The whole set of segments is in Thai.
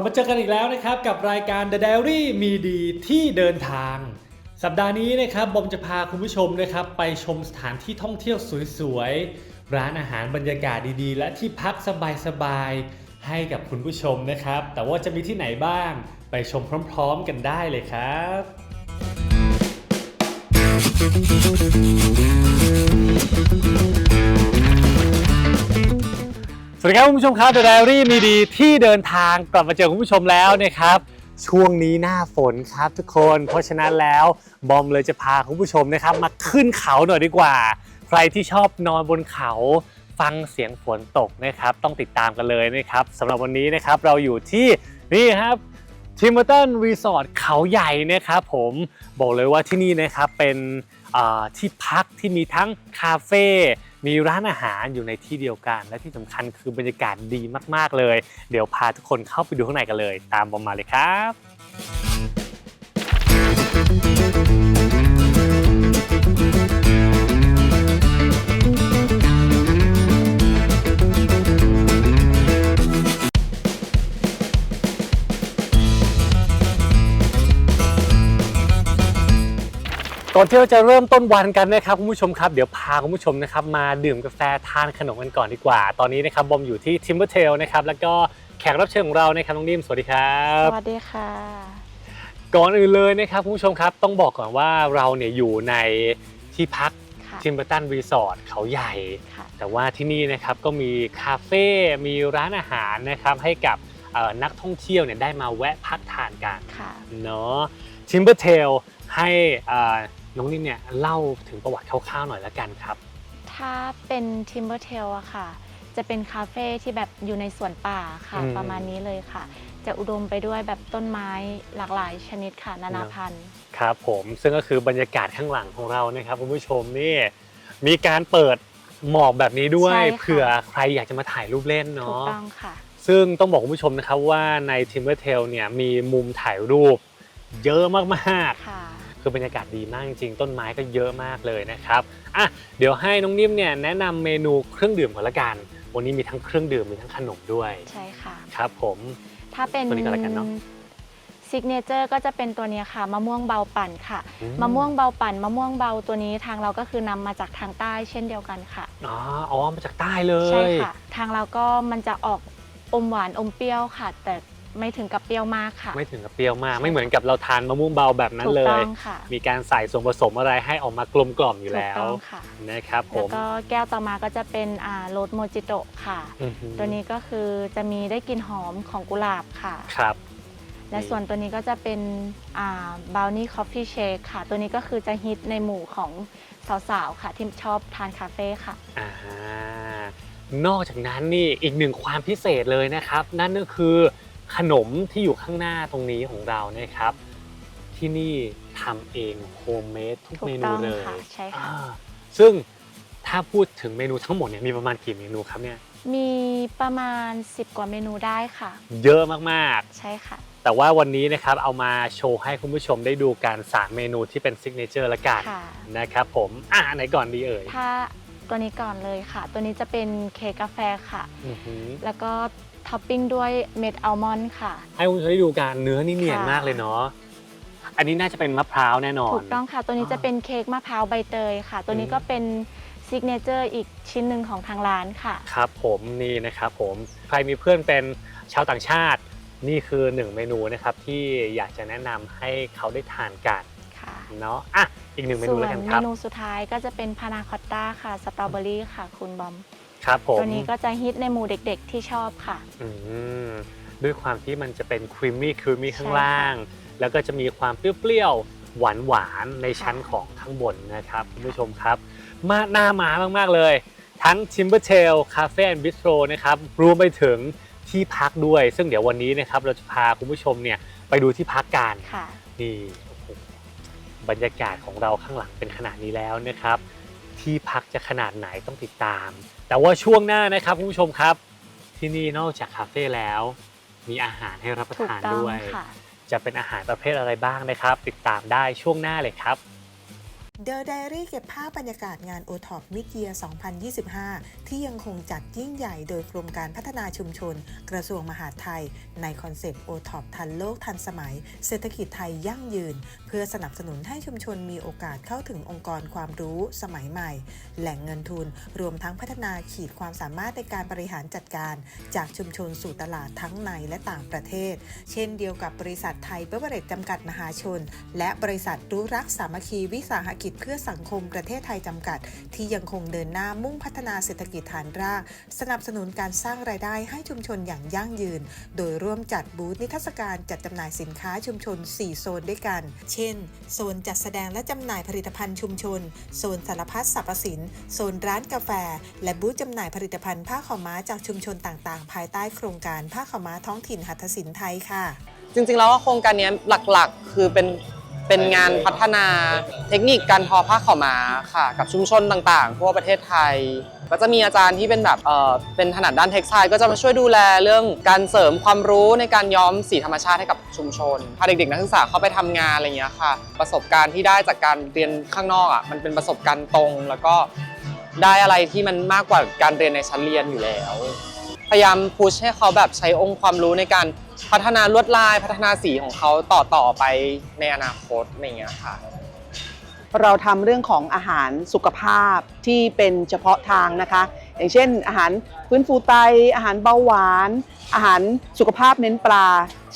บมาเจอกันอีกแล้วนะครับ กับรายการ The Diary มีดีที่เดินทาง สัปดาห์นี้นะครับบอมจะพาคุณผู้ชมนะครับ ไปชมสถานที่ท่องเที่ยวสวยๆ ร้านอาหารบรรยากาศดีๆ และที่พักสบายๆ ให้กับคุณผู้ชมนะครับ แต่ว่าจะมีที่ไหนบ้างไปชมพร้อมๆ กันได้เลยครับ สวัสดีครับคุณผู้ชมครับ The Diary มีดีที่เดินทางกลับมาเจอคุณผู้ชมแล้วนะครับ ช่วงนี้หน้าฝนครับทุกคน เพราะฉะนั้นแล้วบอมเลยจะพาคุณผู้ชมนะครับ มาขึ้นเขาหน่อยดีกว่า ใครที่ชอบนอนบนเขาฟังเสียงฝนตกนะครับ ต้องติดตามกันเลยนะครับสำหรับวันนี้นะครับเราอยู่ที่นี่ครับทิมเบอร์ตันรีสอร์ทเขาใหญ่นะครับผมบอกเลยว่าที่นี่นะครับเป็นที่พักที่มีทั้งคาเฟ่ มีร้านอาหารอยู่ในที่เดียวกัน และที่สำคัญคือบรรยากาศดีมากๆเลย เดี๋ยวพาทุกคนเข้าไปดูข้างในกันเลย ตามบอมมาเลยครับ ก่อนที่เราจะเริ่มต้นวันกันนะครับคุณผู้ชมครับ เดี๋ยวพาคุณผู้ชมนะครับมาดื่มกาแฟทานขนมกันก่อนดีกว่า ตอนนี้นะครับบอมอยู่ที่ Timber Tail นะครับแล้วก็แขกรับเชิญของเรานะครับน้องนิ่มสวัสดีครัสบวัสดีค่ะ ก่อนอื่นเลยนะครับคุณผู้ชมครับต้องบอกก่อนว่าเราเนี่ยอยู่ในที่พักค่ะทิมเบอร์ตันรีสอร์ทเขาใหญ่ค่ะแต่ว่าที่นี่นะครับก็มีคาเฟ่ มีร้านอาหารนะครับให้กับเอ่อนักท่องเที่ยวเนี่ยได้มาแวะพักทานกันค่ะเนาะทิมเบอร์เทลให้เอ่อ น้องนิ่มเนี่ยเล่าถึงประวัติคร่าวๆหน่อยละกันครับ ถ้าเป็น Timber Tail อะค่ะ จะเป็นคาเฟ่ที่แบบอยู่ในสวนป่าค่ะ อืม ประมาณนี้เลยค่ะ จะอุดมไปด้วยแบบต้นไม้หลากหลายชนิดค่ะ นานาพันธุ์ ครับผมซึ่งก็คือบรรยากาศข้างหลังของเรานะครับคุณผู้ชมนี่มีการเปิดหมอกแบบนี้ด้วย ใช่ค่ะ เผื่อใครอยากจะมาถ่ายรูปเล่นถูกเนาะ ต้องค่ะ ซึ่งต้องบอกคุณผู้ชมนะครับว่าใน Timber Tail เนี่ยมีมุมถ่ายรูปเยอะมากค่ะ ๆ คือบรรยากาศดีมากจริงๆ ต้นไม้ก็เยอะมากเลยนะครับอะเดี๋ยวให้น้องนิ่มเนี่ยแนะนำเมนูเครื่องดื่มก่อนละกัน วันนี้มีทั้งเครื่องดื่มมีทั้งขนมด้วยใช่ค่ะ ครับ ผม ถ้าเป็นตัวนี้ก็แล้วกันเนอะซิกเนเจอร์ก็จะเป็นตัวเนี้ยค่ะมะม่วงเบาปั่นค่ะ อืมะม่วงเบาปั่นมะม่วงเบาตัวนี้ทางเราก็คือนำมาจากทางใต้เช่นเดียวกันค่ะ อ๋ออ๋อมาจากใต้เลย ใช่ค่ะ ทางเราก็มันจะออกอมหวานอมเปรี้ยวค่ะ แต่ ไม่ถึงกับเปรี้ยวมากค่ะ ไม่ถึงกับเปรี้ยวมากใช่ไม่เหมือนกับเราทานมะม่วงเบาแบบนั้นถูกเลต้ยองค่ะมีการใส่ส่วนผสมอะไรให้ออกมากลมกล่อมอยู่ถูกแล้วต้องค่ะ นะครับผแล้วมก็แก้วต่อมาก็จะเป็นอ่าโรสโมจิโตะค่ะ อือหือตัวนี้ก็คือจะมีได้กลิ่นหอมของกุหลาบค่ะ ครับ และส่วนตัวนี้ก็จะเป็นบราวนี่คอฟฟี่เชคค่ะ ตัวนี้ก็คือจะฮิตในหมู่ของสาวๆค่ะ ที่ชอบทานคาเฟ่ค่ะ อ่านอกจากนั้นนี่อีกหนึ่งความพิเศษเลยนะครับ นั่นก็คือ ขนมที่อยู่ข้างหน้าตรงนี้ของเรานะครับ ที่นี่ทำเองโฮมเมดทุกถูเมกนูต้องเลยค่ะใช่ค่ะอ่าซึ่งถ้าพูดถึงเมนูทั้งหมดเนี่ยมีประมาณกี่เมนูครับเนี่ย มีประมาณ 10 กว่าเมนูได้ค่ะ เยอะมากใช่ค่ะๆแต่ว่าวันนี้นะครับเอามาโชว์ให้คุณผู้ชมได้ดูการสามเมนูที่เป็นซิกเนเจอร์ละกันค่ะนะครับผมอะอันไหนก่อนดีเอ่ยถ้า ตัวนี้ก่อนเลยค่ะ ตัวนี้จะเป็นเค้กกาแฟค่ะ อือหือแล้วก็ท็อปปิ้งด้วยเม็ดอัลมอนด์ค่ะ ให้คุณผู้ชมได้ดูการเนื้อนี่เนียนค่ะมากเลยเนาะอันนี้น่าจะเป็นมะพร้าวแน่นอน ถูกต้องค่ะ ตัวนี้จะเป็นเค้กมะพร้าวใบเตยค่ะ ตัวนี้อืมก็เป็นซิกเนเจอร์อีกชิ้นหนึ่งของทางร้านค่ะ ครับผมนี่นะครับผมใครมีเพื่อนเป็นชาวต่างชาติ นี่คือหนึ่งเมนูนะครับที่อยากจะแนะนำให้เขาได้ทานกันค่ะ เนาะอะอีกหนึ่งเมนูส่วแล้วนกันเมครับ นูสุดท้ายก็จะเป็นพานาคอตต้าค่ะสตรอเบอรี่ค่ะ คุณบอม ครับผม ตัวนี้ก็จะฮิตในหมู่เด็กๆที่ชอบค่ะ อืมด้วยความที่มันจะเป็นครีมมี่ครีมมี่ข้างใช่ค่ะล่าง แล้วก็จะมีความเปรี้ยวๆหวานหวานๆในชั้นของข้างบนนะครับคุณผู้ชมครับ มาหน้ามามากๆเลย ทั้ง Timbertail Cafe and Bistro นะครับรวมไปถึงที่พักด้วย ซึ่งเดี๋ยววันนี้นะครับเราจะพาคุณผู้ชมเนี่ยไปดูที่พักกันค่ะ นี่โอ้โห บรรยากาศของเราข้างหลังเป็นขนาดนี้แล้วนะครับ ที่พักจะขนาดไหนต้องติดตาม แต่ว่าช่วงหน้านะครับคุณผู้ชมครับ ที่นี่นอกจากคาเฟ่แล้ว มีอาหารให้รับประถูกทานต้องด้วยค่ะจะเป็นอาหารประเภทอะไรบ้างนะครับ ติดตามได้ช่วงหน้าเลยครับ The Diary เก็บภาพบรรยากาศงาน o t o p Mid Year 2025 ที่ยังคงจัดยิ่งใหญ่โดยกรมการพัฒนาชุมชน กระทรวงมหาดไทย ในคอนเซปต์ o t o p ทันโลกทันสมัย เศรษฐกิจไทยยั่งยืน เพื่อสนับสนุนให้ชุมชนมีโอกาสเข้าถึงองค์กรความรู้สมัยใหม่ แหล่งเงินทุน รวมทั้งพัฒนาขีดความสามารถในการบริหารจัดการ จากชุมชนสู่ตลาดทั้งในและต่างประเทศ เช่นเดียวกับบริษัทไทยเบเวอร์เรจจำกัดมหาชน และบริษัทรู้รักสามัคคีวิสาหกิจเพื่อสังคมประเทศไทยจำกัด ที่ยังคงเดินหน้ามุ่งพัฒนาเศรษฐกิจฐานราก สนับสนุนการสร้างรายได้ให้ชุมชนอย่างยั่งยืน โดยร่วมจัดบูธนิทรรศการจัดจำหน่ายสินค้าชุมชน 4 โซนด้วยกัน เช่น โซนจัดแสดงและจำหน่ายผลิตภัณฑ์ชุมชน โซนสารพัดสรรพสิน โซนร้านกาแฟ และบูธจำหน่ายผลิตภัณฑ์ผ้าขาวม้าจากชุมชนต่างๆ ภายใต้โครงการผ้าขาวม้าท้องถิ่นหัตถศิลป์ไทยค่ะ จริงๆแล้วโครงการนี้หลักๆ คือเป็น เป็นงานพัฒนาเทคนิคการทอผ้าขาวม้าค่ะ กับชุมชนต่างๆ ทั่วประเทศไทย ก็จะมีอาจารย์ที่เป็นแบบเออเป็นถนัดด้านเท็กซ์ไทก็จะมาช่วยดูแลเรื่องการเสริมความรู้ในการย้อมสีธรรมชาติให้กับชุมชนพาเด็กๆนักศึกษาเข้าไปทำงานอะไรอย่างเงี้ยค่ะ ประสบการณ์ที่ได้จากการเรียนข้างนอกอะมันเป็นประสบการณ์ตรงแล้วก็ได้อะไรที่มันมากกว่าการเรียนในชั้นเรียนอยู่แล้ว พยายามพุชให้เขาแบบใช้องค์ความรู้ในการ พัฒนาลวดลายพัฒนาสีของเขาต่อต่อไปในอนาคตอะไรอย่างเงี้ยค่ะ เราทำเรื่องของอาหารสุขภาพที่เป็นเฉพาะทางนะคะ อย่างเช่น อาหารฟื้นฟูไต อาหารเบาหวาน อาหารสุขภาพเน้นปลา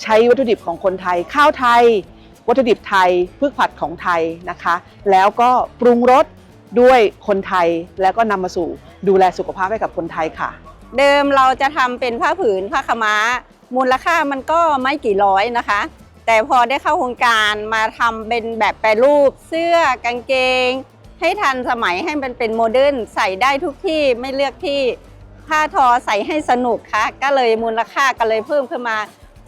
ใช้วัตถุดิบของคนไทย ข้าวไทย วัตถุดิบไทยพืชผัดของไทยนะคะ แล้วก็ปรุงรสด้วยคนไทยแล้วก็นำมาสู่ดูแลสุขภาพให้กับคนไทยค่ะ เดิมเราจะทำเป็นผ้าผืนผ้าขาวม้า มูลค่ามันก็ไม่กี่ร้อยนะคะ แต่พอได้เข้าโครงการมาทำเป็นแบบแปรรูปเสื้อกางเกง ให้ทันสมัยให้มันเป็นโมเดิร์นใส่ได้ทุกที่ไม่เลือกที่ผ้าทอใส่ให้สนุกค่ะก็เลยมูลค่าก็เลยเพิ่มขึ้นมา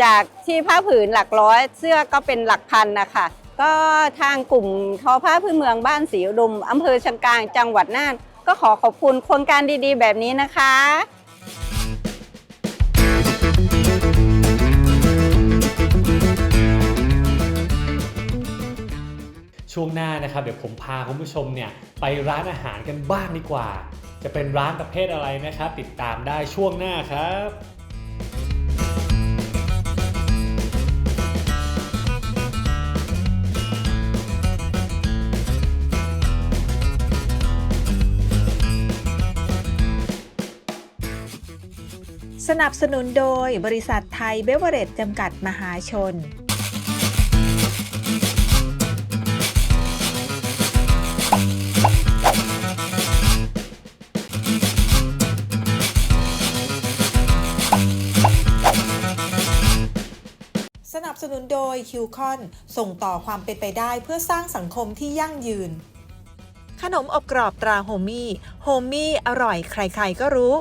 จากที่ผ้าผืนหลักร้อย เสื้อก็เป็นหลักพันนะคะก็ทางกลุ่มทอผ้าพื้นเมืองบ้านศรีอุดมอำเภอชังกลางจังหวัดน่าน ก็ขอขอบคุณโครงการดีๆ แบบนี้นะคะ ช่วงหน้านะครับเดี๋ยวผมพาคุณผู้ชมเนี่ยไปร้านอาหารกันบ้างดีกว่า จะเป็นร้านประเภทอะไรนะครับ ติดตามได้ช่วงหน้าครับสนับสนุนโดยบริษัทไทยเบเวอร์เรจจำกัดมหาชน สนับสนุนโดยคิวคอนส่งต่อความเป็นไปได้เพื่อสร้างสังคมที่ยั่งยืน ขนมอบกรอบตราโฮมี่ โฮมี่อร่อยใครๆก็รู้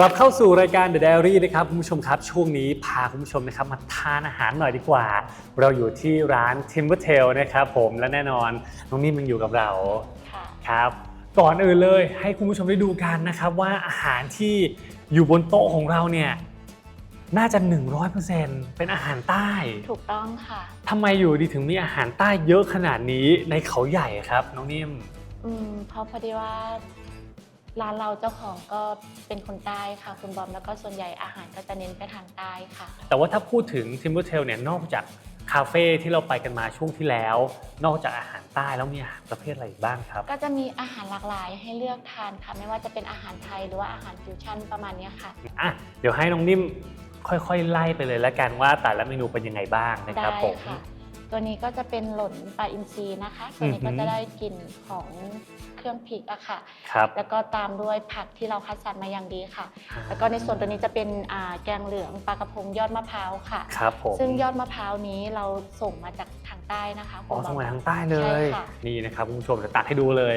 กลับเข้าสู่รายการ The Diary นะครับคุณผู้ชมครับ ช่วงนี้พาคุณผู้ชมนะครับมาทานอาหารหน่อยดีกว่า เราอยู่ที่ร้าน Timbertail นะครับผมและแน่นอนน้องนิ่มยังอยู่กับเราค่ะครับก่อนอื่นเลยให้คุณผู้ชมได้ดูกันนะครับว่าอาหารที่อยู่บนโต๊ะของเราเนี่ยน่าจะ 100%เป็นอาหารใต้ ถูกต้องค่ะทำไมอยู่ดีถึงมีอาหารใต้เยอะขนาดนี้ในเขาใหญ่ครับ น้องนิ่ม อืมเพราะพอดีว่า ร้านเราเจ้าของก็เป็นคนใต้ค่ะ คุณบอมแล้วก็ส่วนใหญ่อาหารก็จะเน้นไปทางใต้ค่ะ แต่ว่าถ้าพูดถึง Timbertail เนี่ยนอกจากคาเฟ่ที่เราไปกันมาช่วงที่แล้ว นอกจากอาหารใต้แล้วมีอาหารประเภทอะไรอีกบ้างครับ ก็จะมีอาหารหลากหลายให้เลือกทานค่ะ ไม่ว่าจะเป็นอาหารไทยหรือว่าอาหารฟิวชั่นประมาณเนี้ยค่ะ อะเดี๋ยวให้น้องนิ่มค่อยๆ ไล่ไปเลยแล้วกันว่าแต่ละเมนูเป็นยังไงบ้างนะครับได้ผมค่ะตัวนี้ก็จะเป็นหล่นปลาอินทรีนะคะ ตัวนี้ก็อือหือจะได้กลิ่นของ เครื่องพริกอะค่ะ ครับแล้วก็ตามด้วยผักที่เราคัดสรรมาอย่างดีค่ะ แล้วก็ในส่วนตัวนี้จะเป็นอ่าแกงเหลืองปลากระพงยอดมะพร้าวค่ะ ครับผมซึ่งยอดมะพร้าวนี้เราส่งมาจากทางใต้นะคะอ๋อคุณบส่งมาบทางใต้เลใช่ย ค่ะ นี่นะครับคุณผู้ชมจะตักให้ดูเลย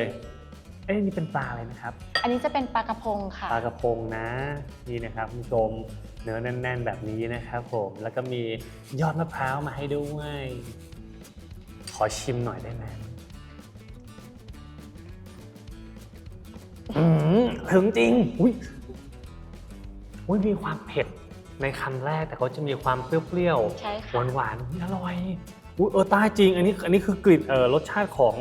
เอ้ยนี่เป็นปลาอะไรนะครับ อันนี้จะเป็นปลากระพงค่ะ ปลากระพงนะ นี่นะครับคุณผู้ชมเนื้อแน่น ๆ แบบนี้นะครับผมแล้วก็มียอดมะพร้าวมาให้ด้วย ขอชิมหน่อยได้ไหม อืมถึงจริงอุ้ยอุ้ยมีความเผ็ดในคำแรกแต่เขาจะมีความเปรี้ยวๆใช่หค่ะ วานหวานๆอร่อยอุ๊ยเออใต้จริง อันนี้อันนี้คือกลิ่นเออรสชาติของ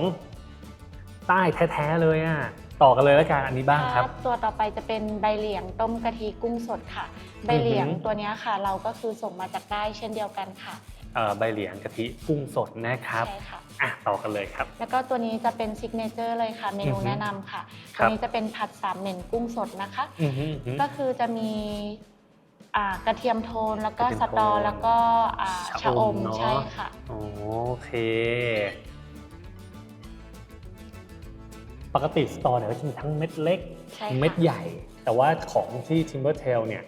ใต้แท้ๆเลยอะต่อกันเลยแล้วกันอันนี้บ้างครับตัวต่อไปจะเป็นใบเหลียงต้มกะทิกุ้งสดค่ะ ใบเหลียงอือหือ ตัวเนี้ยค่ะ เราก็คือส่งมาจากใต้เช่นเดียวกันค่ะ เอ่อใบเหลียงกะทิกุ้งสดนะครับใช่ค่ะ อะต่อกันเลยครับ แล้วก็ตัวนี้จะเป็นซิกเนเจอร์เลยค่ะ เมนูอือหือแนะนำค่ะคตัรัวบ นี้จะเป็นผัดสามเหม็นกุ้งสดนะคะ อือหืออื้อหือ ก็คือจะมีอ่ากระเทียมโทนแล้วก็กระเทีสยมโทนตอแล้วก็อ่าชะชะออมมเนอะ ใช่ค่ะ โอเค ปกติสตอเนี่ยก็จะมีทั้งเม็ดเล็ก ใช่ค่ะเม็ดใหญ่ แต่ว่าของที่ Timber Tail เนี่ย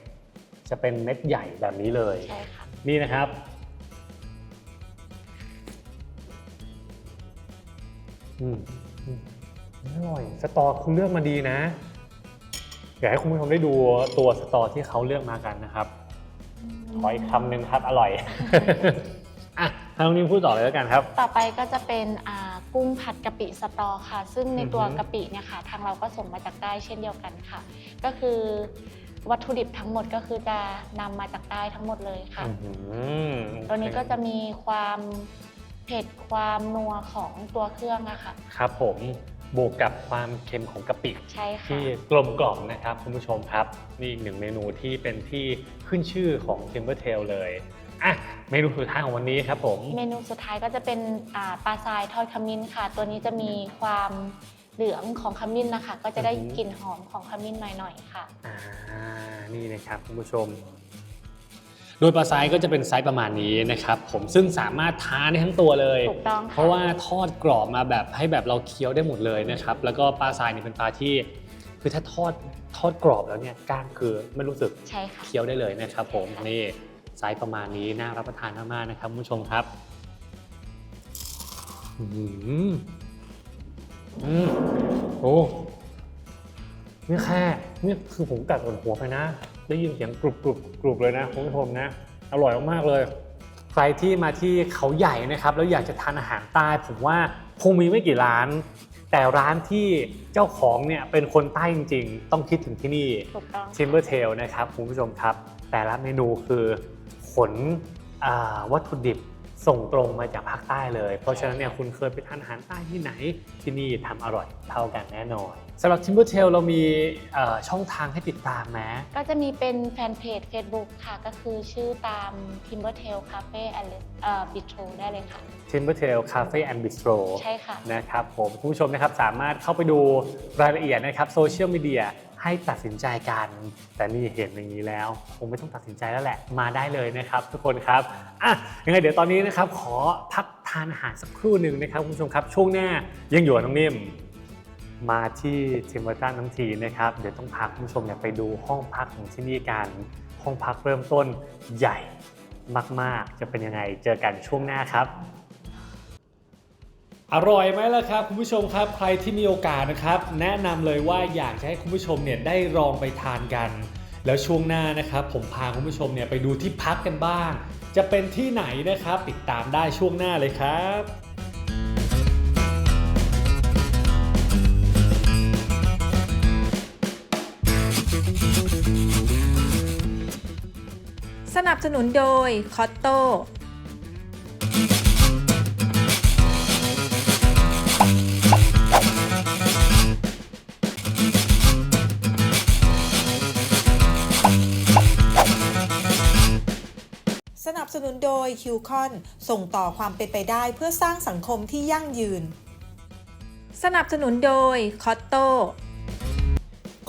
จะเป็นเม็ดใหญ่แบบนี้เลย ใช่ค่ะ นี่นะครับ อืมอืมอร่อยสตอคุณเลือกมาดีนะอยากให้คุณผู้ชมได้ดูตัวสตอที่เขาเลือกมากันนะครับขออีกคำหนึ่งครับอร่อยอะทางนี้พูดต่อเลยแล้วกันครับ ต่อไปก็จะเป็นอ่ากุ้งผัดกะปิสตอค่ะ ซึ่งในตัวอือหือกะปิเนี่ยค่ะ ทางเราก็ส่งมาจากใต้เช่นเดียวกันค่ะ ก็คือวัตถุดิบทั้งหมดก็คือจะนำมาจากใต้ทั้งหมดเลยค่ะอื้อหือตัวนี้ก็จะมีความ เผ็ดความนัวของตัวเครื่องอะค่ะ ครับผมบวกกับความเค็มของกะปิใช่ค่ะ ที่กลมกล่อมนะครับคุณผู้ชมครับ นี่อีกหนึ่งเมนูที่เป็นที่ขึ้นชื่อของ Timber Tail เลยอะเมนูสุดท้ายของวันนี้ครับผม เมนูสุดท้ายก็จะเป็นอ่าปลาทรายทอดขมิ้นค่ะ ตัวนี้จะมีความเหลืองของขมิ้นนะคะ ก็จะได้อือหือ กลิ่นหอมของขมิ้นหน่อยๆค่ะ อ่านี่นะครับคุณผู้ชม โดยปลาไซก็จะเป็นไซส์ประมาณนี้นะครับผมซึ่งสามารถทานได้ทั้งตัวเลย ถูกต้องค่ะเพราะว่าทอดกรอบมาแบบให้แบบเราเคี้ยวได้หมดเลยนะครับแล้วก็ปลาทรายเนี่ยเป็นปลาที่ คือถ้าทอดทอดกรอบแล้วเนี่ยก้างคือไม่รู้สึก ใช่ค่ะ เคี้ยวได้เลยนะครับผมนี่ไซส์ประมาณนี้น่ารับประทานมากๆนะครับคุณผู้ชมครับอืมอืมโอ้นี่แค่นี่คือผมกัดหัวไปนะ ได้ยินเสียงกรุบกรุบกรุบเลยนะคุณผู้ชมนะ อร่อยมากๆเลย ใครที่มาที่เขาใหญ่นะครับแล้วอยากจะทานอาหารใต้ผมว่าคงมีไม่กี่ร้าน แต่ร้านที่เจ้าของเนี่ยเป็นคนใต้จริงๆ ต้องคิดถึงที่นี่ ถูกต้อง Timber Tail นะครับคุณผู้ชมครับ แต่ละเมนูคือขนอ่าวัตถุดิบ ส่งตรงมาจากภาคใต้เลย เพราะฉะนั้นเนี่ยคุณเคยไปทานอาหารใต้ที่ไหนที่นี่ทำอร่อยเท่ากันแน่นอนสำหรับ Timber Tail เรามีเอ่อช่องทางให้ติดตามไหมก็จะมีเป็นแฟนเพจ Facebook ค่ะ ก็คือชื่อตาม Timbertail Cafe and เอ่อ Bistro ได้เลยค่ะ Timber Tail Cafe and Bistro ใช่ค่ะ นะครับผมคุณผู้ชมนะครับสามารถเข้าไปดูรายละเอียดนะครับโซเชียลมีเดีย ให้ตัดสินใจกัน แต่นี่เห็นอย่างนี้แล้ว คงไม่ต้องตัดสินใจแล้วแหละมาได้เลยนะครับ ทุกคนครับอะยังไงเดี๋ยวตอนนี้นะครับ ขอพักทานอาหารสักครู่หนึ่งนะครับคุณผู้ชมครับช่วงหน้ายังอยู่น้องนิ่มมาที่ทิมเบอร์ตันทั้งทีนะครับ เดี๋ยวต้องพาคุณผู้ชมเนี่ยไปดูห้องพักของที่นี่กัน ห้องพักเริ่มต้นใหญ่มาก ๆ จะเป็นยังไงเจอกันช่วงหน้าครับ อร่อยไหมล่ะครับคุณผู้ชมครับ ใครที่มีโอกาสนะครับ แนะนำเลยว่าอยากจะให้คุณผู้ชมเนี่ยได้ลองไปทานกัน แล้วช่วงหน้านะครับ ผมพาคุณผู้ชมเนี่ยไปดูที่พักกันบ้าง จะเป็นที่ไหนนะครับ ติดตามได้ช่วงหน้าเลยครับสนับสนุนโดยคอตโต นับสนุนโดยคิวคอนส่งต่อความเป็นไปได้เพื่อสร้างสังคมที่ยั่งยืน สนับสนุนโดยคอตโต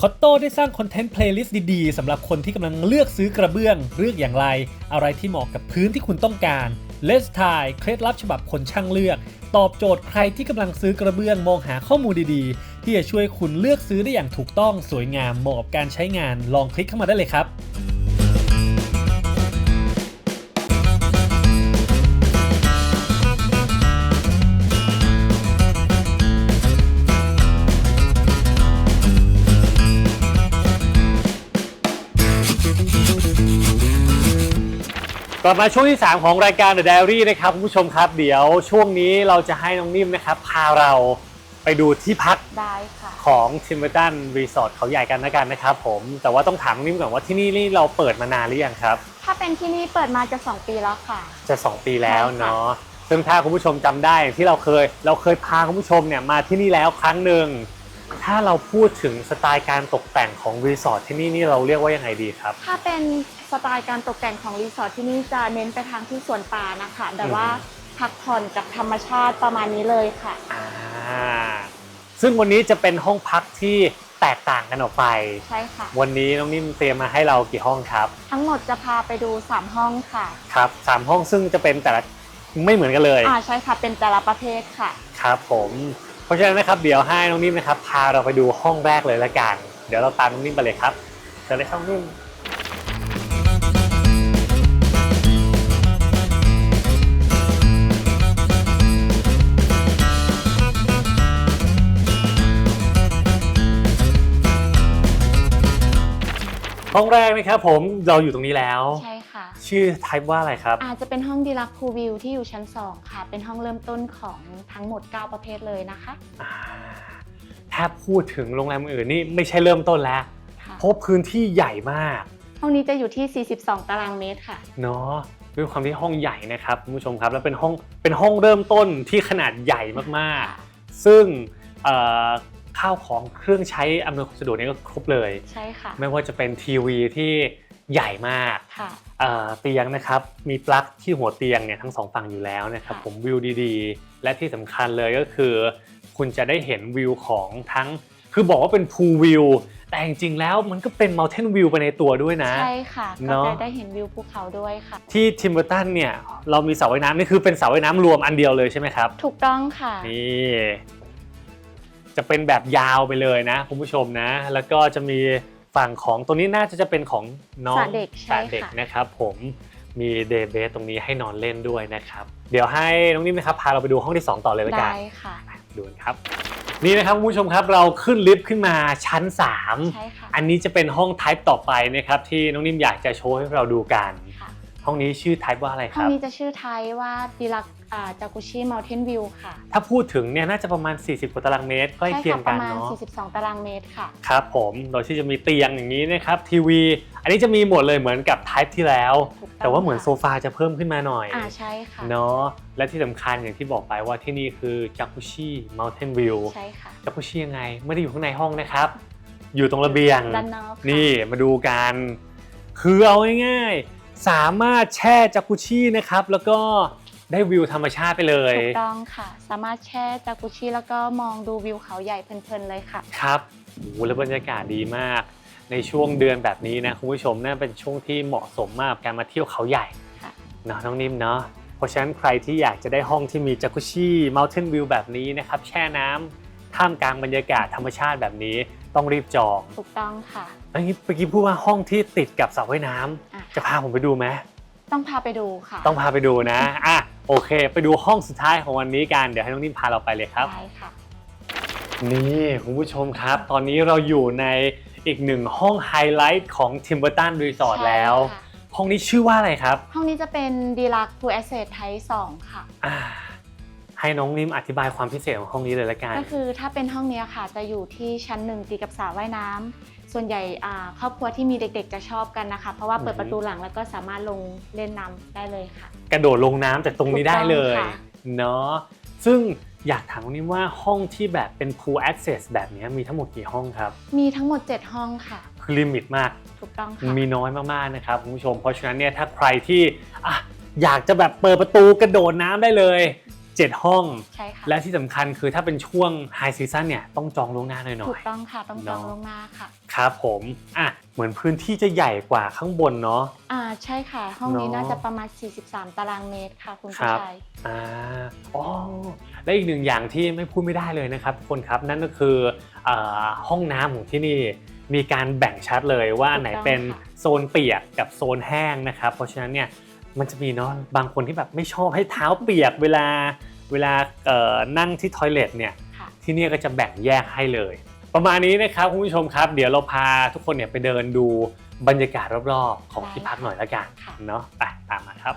คอตโต้ได้สร้างคอนเทนต์เพลย์ลิสต์ดีๆสำหรับคนที่กำลังเลือกซื้อกระเบื้อง เลือกอย่างไร อะไรที่เหมาะกับพื้นที่คุณต้องการเลสทายเคล็ดลับฉบับคนช่างเลือก ตอบโจทย์ใครที่กำลังซื้อกระเบื้องมองหาข้อมูลดีๆ ที่จะช่วยคุณเลือกซื้อได้อย่างถูกต้องสวยงามเหมาะกับการใช้งานลองคลิกเข้ามาได้เลยครับ กลับมาช่วงที่ 3 ของรายการ The Diary นะครับคุณผู้ชมครับ เดี๋ยวช่วงนี้เราจะให้น้องนิ่มนะครับ พาเราไปดูที่พักได้ค่ะ ของ t i m b e r t o n Resort เขาใหญ่กันนะกันนะครับผมแต่ว่าต้องถามน้องนิ่มก่อนว่าที่นี่นี่เราเปิดมานานหรือยังครับ ถ้าเป็นที่นี่เปิดมาจะ 2 ปีแล้วค่ะ จะ 2 ปีแล้วใช่ค่ะเนาะซึ่งถ้าคุณผู้ชมจำได้อย่างที่เราเคย เราเคยพาคุณผู้ชมเนี่ยมาที่นี่แล้วครั้งหนึ่ง ถ้าเราพูดถึงสไตล์การตกแต่งของรีสอร์ทที่นี่นี่เราเรียกว่ายังไงดีครับ ถ้าเป็นสไตล์การตกแต่งของรีสอร์ทที่นี่จะเน้นไปทางที่สวนป่านะคะ แต่ว่าพักผ่อนกับธรรมชาติประมาณนี้เลยค่ะอ่าซึ่งวันนี้จะเป็นห้องพักที่แตกต่างกันออกไป ใช่ค่ะ วันนี้น้องนิ่มเตรียมมาให้เรากี่ห้องครับ ทั้งหมดจะพาไปดู 3 ห้องค่ะครับสามห้องซึ่งจะเป็นแต่ละไม่เหมือนกันเลยอ่าใช่ค่ะเป็นแต่ละประเภทค่ะ ครับผม เพราะฉะนั้นนะครับเดี๋ยวให้น้องนิ่มนะครับ พาเราไปดูห้องแรกเลยละกัน เดี๋ยวเราตามน้องนิ่มไปเลยครับเชิญเลยครับน้องนิ่มห้องแรกนะครับผมเราอยู่ตรงนี้แล้ว ใช่ ค่ะชื่อ type ว่าอะไรครับ อาจจะเป็นห้องดีลักพูวิวที่อยู่ชั้น 2 ค่ะ เป็นห้องเริ่มต้นของทั้งหมด 9 ประเภทเลยนะคะอ่าถ้าพูดถึงโรงแรมอื่นนี่ไม่ใช่เริ่มต้นแล้วค่ะเพราะพื้นที่ใหญ่มาก ห้องนี้จะอยู่ที่ 42 ตารางเมตรค่ะ เนาะด้วยความที่ห้องใหญ่นะครับคุณผู้ชมครับ แล้วเป็นห้องเป็นห้องเริ่มต้นที่ขนาดใหญ่มากๆ ซึ่งเอ่อข้าวของเครื่องใช้อำนวยความสะดวกนี่ก็ครบเลย ใช่ค่ะ ไม่ว่าจะเป็นทีวีที่ ใหญ่มากค่ะเอ่อเตียงนะครับมีปลั๊กที่หัวเตียงเนี่ยทั้งสองฝั่งอยู่แล้วนะครับค่ะ ผมวิวดีๆ และที่สำคัญเลยก็คือ คุณจะได้เห็นวิวของทั้ง คือบอกว่าเป็นพูลวิวแต่จริงๆแล้วมันก็เป็น Mountain View ไปในตัวด้วยนะ ใช่ค่ะ เนก็อะ จะได้เห็นวิวภูเขาด้วยค่ะ ที่ทิมเบอร์ตันเนี่ยเรามีสระว่ายน้ำนี่คือเป็นสระว่ายน้ำรวมอันเดียวเลยใช่ไหมครับ ถูกต้องค่ะ นี่จะเป็นแบบยาวไปเลยนะคุณผู้ชมนะ แล้วก็จะมี ฝั่งของตรงนี้น่าจะจะเป็นของน้องสระเด็กใช่สระเด็กค่ะนะครับผมมีเดย์เบสตรงนี้ให้นอนเล่นด้วยนะครับ เดี๋ยวให้น้องนิ่มนะครับพาเราไปดูห้องที่ 2 ต่อเลยละกันได้ค่ะ ดูกันครับ นี่นะครับคุณผู้ชมครับเราขึ้นลิฟต์ขึ้นมาชั้น 3 ใช่ค่ะ อันนี้จะเป็นห้อง type ต่อไปนะครับที่น้องนิ่มอยากจะโชว์ให้เราดูกันค่ะ ห้องนี้ชื่อ type ว่าอะไรคห้องรับ นี้จะชื่อไทยว่าดีลักจากุชิมัลเทนวิวค่ะถ้าพูดถึงเนี่ยน่าจะประมาณ 40กว่าตารางเมตรใกล้ใช่เคียงค่ะปกัระนมาณ เนาะ 42 ตารางเมตรค่ะ ครับผมโดยที่จะมีเตียงอย่างนี้นะครับทีวี อันนี้จะมีหมดเลยเหมือนกับ type ที่แล้ว ถูกต้องแต่ว่าเหมือนค่ะ โซฟาจะเพิ่มขึ้นมาหน่อย อ่าใช่ค่ะเนาะ และที่สำคัญอย่างที่บอกไปว่าที่นี่คือจักุชิ Mountain View ใช่ค่ะ จักุชิยังไง ไม่ได้อยู่ข้างในห้องนะครับ อยู่ตรงระเบียง ด้านนอกค่ะ นี่มาดูกัน คือเอาง่ายๆ สามารถแช่จากุชินะครับ แล้วก็ได้วิวธรรมชาติไปเลย ถูกต้องค่ะ สามารถแช่จากุชิแล้วก็มองดูวิวเขาใหญ่เพลินๆเลยค่ะ ครับโอ้โหแล้วบรรยากาศดีมาก ในช่วงเดือนแบบนี้นะคุณผู้ชมน่าเป็นช่วงที่เหมาะสมมากกับการมาเที่ยวเขาใหญ่ค่ะ เนาะน้องนิ่มเนาะ เพราะฉะนั้นใครที่อยากจะได้ห้องที่มีจากุชิ Mountain View แบบนี้นะครับ แช่น้ำท่ามกลางบรรยากาศธรรมชาติแบบนี้ต้องรีบจองถูกต้องค่ะ แล้วนี้เมื่อกี้พูดว่าห้องที่ติดกับสระว่ายน้ำอะ จะพาผมไปดูไหมต้องพาไปดูค่ะต้องพาไปดูนะอะโอเค ไปดูห้องสุดท้ายของวันนี้กันเดี๋ยวให้น้องนิ่มพาเราไปเลยครับได้ค่ะ นี่คุณผู้ชมครับ ตอนนี้เราอยู่ในอีกหนึ่งห้องไฮไลท์ของ Timberton Resort ใช่แล้วค่ะ ห้องนี้ชื่อว่าอะไรครับห้องนี้จะเป็นดีลักฟูเอเซทไทป์2ค่ะ อ่าให้น้องนิ่มอธิบายความพิเศษของห้องนี้เลยละกัน ก็คือถ้าเป็นห้องเนี้ยค่ะ จะอยู่ที่ชั้นหนึ่งติดกับสระว่ายน้ำ ส่วนใหญ่อ่าครอบครัวที่มีเด็กๆ จะชอบกันนะคะ เพราะว่าเปิดอือฮึประตูหลังแล้วก็สามารถลงเล่นน้ำได้เลยค่ะ กระโดดลงน้ำจากตรงนี้ได้เลยถูกต้องค่ะเนาะซึ่งอยากถามน้องนิ่มว่าห้องที่แบบเป็น pool access แบบนี้มีทั้งหมดกี่ห้องครับ มีทั้งหมด 7 ห้องค่ะ คือลิมิตมาก ถูกต้องค่ะ มีน้อยมากๆนะครับคุณผู้ชม เพราะฉะนั้นเนี่ยถ้าใครที่อะอยากจะแบบเปิดประตูกระโดดน้ำได้เลย 7 ห้อง ใช่ค่ะและที่สำคัญคือถ้าเป็นช่วงไฮซีซั o นเนี่ยต้องจองล่วงหน้าหน่ถูอยกต้องค่ะต้องจองเนอะ ล่วงหน้าค่ะๆครับผมอะเหมือนพื้นที่จะใหญ่กว่าข้างบนเนาะ อ่าใช่ค่ะ ห้องนี้เนอะน่าจะประมาณ 43 ตารางเมตรค่ะ คุณคผู้รับชาย อ่าอ๋อและอีกหนึ่งอย่างที่ไม่พูดไม่ได้เลยนะครับทุกคนครับนั่นก็คือเอ่อห้องน้ำของที่นี่มีการแบ่งชัดเลยว่าอันไหนเป็นถูกต้องค่ะ โซนเปียกกับโซนแห้งนะครับ เพราะฉะนั้นเนี่ย มันจะมีเนาะบางคนที่แบบไม่ชอบให้เท้าเปียกเวลาเวลาเอ่อนั่งที่ทอยเลทเนี่ยค่ะ ที่เนี่ยก็จะแบ่งแยกให้เลย ประมาณนี้นะครับคุณผู้ชมครับ เดี๋ยวเราพาทุกคนเนี่ยไปเดินดูบรรยากาศรอบๆ ของที่พักหน่อยละกันค่ะ เนาะไปตามมาครับ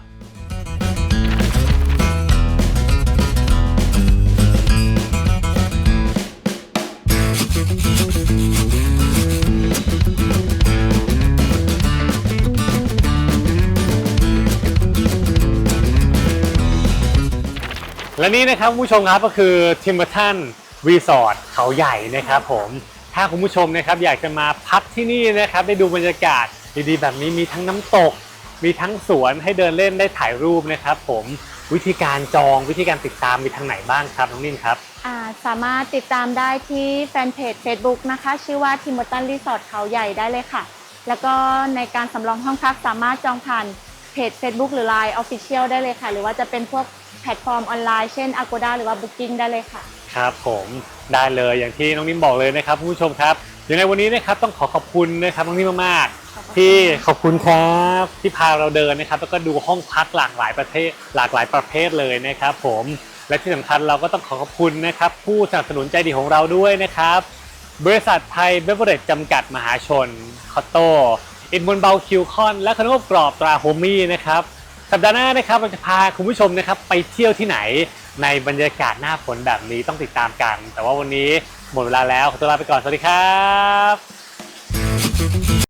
และนี่นะครับคุณผู้ชมครับก็คือทิมเบอร์ตันรีสอร์ทเขาใหญ่นะครับผมถ้าคุณผู้ชมนะครับอยากจะมาพักที่นี่นะครับได้ดูบรรยากาศดีๆ แบบนี้มีทั้งน้ำตก มีทั้งสวนให้เดินเล่นได้ถ่ายรูปนะครับผมวิธีการจองวิธีการติดตามมีทางไหนบ้างครับน้องนิ่มครับสามารถติดตามได้ที่แฟนเพจ Facebook นะคะ ชื่อว่าทิม b ตันรีสอร์ทเขาใหญ่ได้เลยค่ะ แล้วก็ในการสำรองห้องพักสามารถจองผ่านเพจ Facebook หรือ Line Official ได้เลยค่ะ หรือว่าจะเป็นพวก ลตฟอร์มออนไลน์เช่น Agoda หรือว่า Booking ได้เลยค่ะ ครับผมได้เลยอย่างที่น้องนิ่มบอกเลยนะครับคุณผู้ชมครับยังไงวันนี้นะครับต้องขอขอบคุณนะครับน้องนิ่มมากๆที่ขอบคุณครับที่พาเราเดินนะครับแล้วก็ดูห้องพักหลากหลายประเทศหลากหลายประเภทเลยนะครับ ผมและที่สำคัญเราก็ต้องขอขอบคุณนะครับผู้สนับสนุนใจดีของเราด้วยนะครับ บริษัทไทยเบเวอร์เรจจำกัดมหาชนคอตโตอินบนเบาคิวคอน และขนมกรอบตราโฮมี่นะครับ สัปดาห์หน้านะครับเราจะพาคุณผู้ชมนะครับไปเที่ยวที่ไหนในบรรยากาศหน้าฝนแบบนี้ต้องติดตามกัน แต่ว่าวันนี้หมดเวลาแล้วขอตัวลาไปก่อนสวัสดีครับ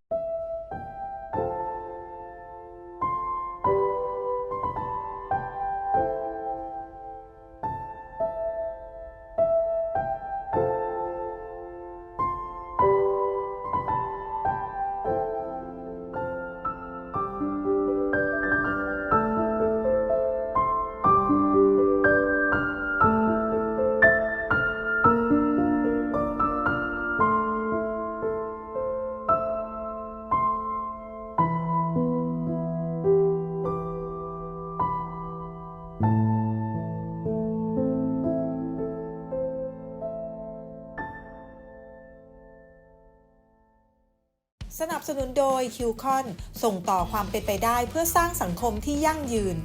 สนุนโดยคิวคอนส่งต่อความเป็นไปได้เพื่อสร้างสังคมที่ยั่งยืน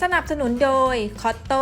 สนับสนุนโดยคอตโต